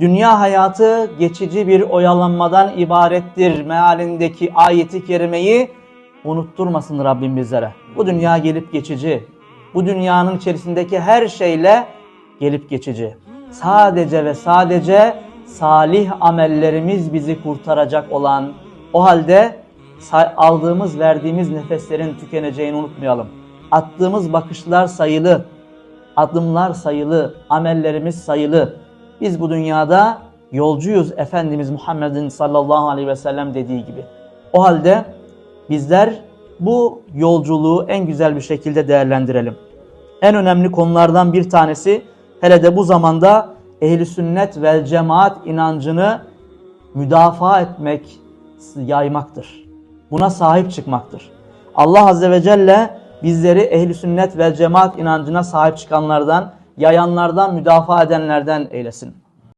Dünya hayatı geçici bir oyalanmadan ibarettir mealindeki ayeti kerimeyi unutturmasın Rabbim bizlere. Bu dünya gelip geçici. Bu dünyanın içerisindeki her şeyle gelip geçici. Sadece ve sadece salih amellerimiz bizi kurtaracak olan o halde aldığımız verdiğimiz nefeslerin tükeneceğini unutmayalım. Attığımız bakışlar sayılı, adımlar sayılı, amellerimiz sayılı. Biz bu dünyada yolcuyuz Efendimiz Muhammed'in sallallahu aleyhi ve sellem dediği gibi. O halde bizler bu yolculuğu en güzel bir şekilde değerlendirelim. En önemli konulardan bir tanesi hele de bu zamanda ehli sünnet vel cemaat inancını müdafaa etmek, yaymaktır. Buna sahip çıkmaktır. Allah Azze ve Celle bizleri ehli sünnet vel cemaat inancına sahip çıkanlardan, yayanlardan, müdafaa edenlerden eylesin.